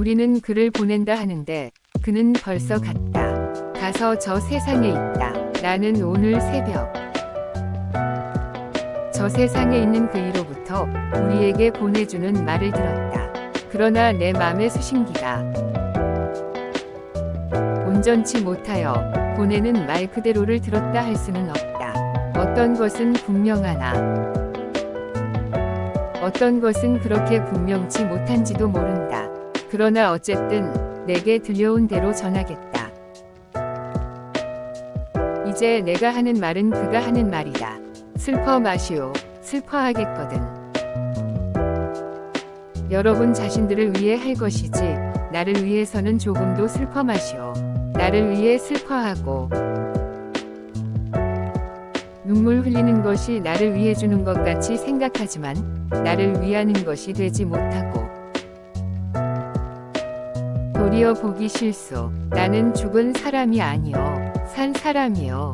우리는 그를 보낸다 하는데 그는 벌써 갔다. 가서 저 세상에 있다. 나는 오늘 새벽 저 세상에 있는 그이로부터 우리에게 보내주는 말을 들었다. 그러나 내 맘의 수신기가 온전치 못하여 보내는 말 그대로를 들었다 할 수는 없다. 어떤 것은 분명하나 어떤 것은 그렇게 분명치 못한지도 모른다. 그러나 어쨌든 내게 들려온 대로 전하겠다. 이제 내가 하는 말은 그가 하는 말이다. 슬퍼 마시오. 슬퍼하겠거든. 여러분 자신들을 위해 할 것이지 나를 위해서는 조금도 슬퍼 마시오. 나를 위해 슬퍼하고 눈물 흘리는 것이 나를 위해 주는 것 같이 생각하지만 나를 위하는 것이 되지 못하고 도리어 보기 싫소. 나는 죽은 사람이 아니요 산 사람이요